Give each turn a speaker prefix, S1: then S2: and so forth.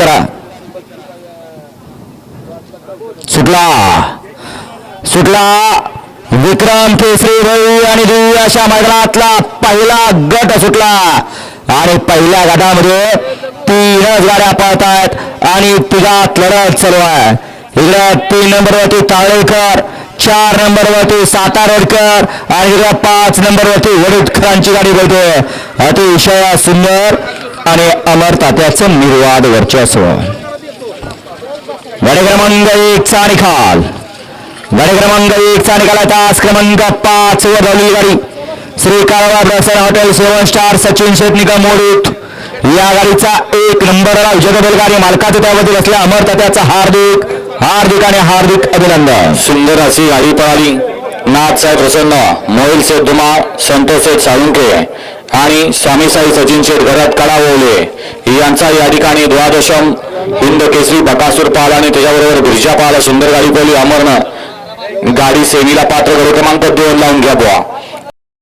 S1: करा. सुटला. सुटला. विक्रम केसरी रवी आणि दुई अशा मैदानातला पहिला गट सुटला. आणि पहिल्या गटामध्ये तीनच गाड्या पळतायत आणि तिघात लढत चालू आहे. इकडे तीन नंबरवरती ताळेकर चार नंबरवरती सातारडकर आणि इकडे पाच नंबरवरती वडीतकरांची गाडी बोलते अतिशय सुंदर आणि अमर तात्याचं निर्वाद वर्चस्व. गड क्रमांक एकचा निकाल. गड क्रमांक एकचा निकाल तास क्रमांक पाच वर धावलेली गाडी Shri Kalwa brochure hotel seven star Sachin Shet निगम मोडीत. या गाडीचा एक नंबरला विजय बैलगाडी मालकाचं त्याबद्दल असल्या अमर तात्याचा हार्दिक हार्दिक आणि हार्दिक अभिनंदन.
S2: सुंदर अशी गाडी पळाली. नाथ साहेब प्रसन्न मोहिल शेठ धुमाळ संतोष शेठ साळुंके आणि स्वामीसाई सचिन शेठ घरात कडावले यांचा या ठिकाणी द्वादशम हिंद केसरी बकासूर पाल आणि त्याच्याबरोबर गिरिजा पाल सुंदर गाडी पळली अमरनं गाडी सेमीला पात्र गडी क्रमांक दोन लावून घ्या बुवा.